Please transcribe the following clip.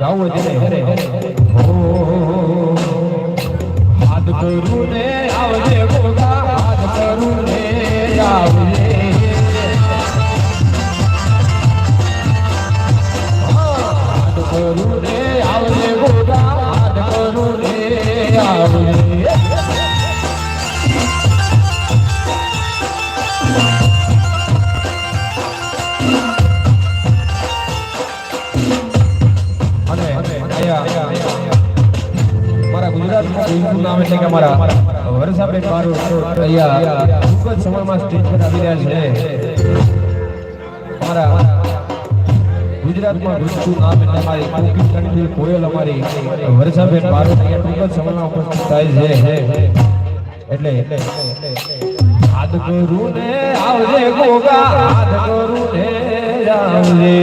ગાવું જ ઘરે ઘરે અમારા વરસાબેન મારું અહીંયા ખૂબ જ સમયમાં સ્ટેજ પર આવી રહ્યા છે. અમારા ગુજરાતમાં ગુજતું નામ એટલે અમારી કોકી ઠંડી કોયલ અમારી વરસાબેન મારું ખૂબ જ સમયમાં ઉપસ્થિત થાય છે. એટલે હાથ કરું ને આવજે ગોગા હાથ કરું ને આવજે.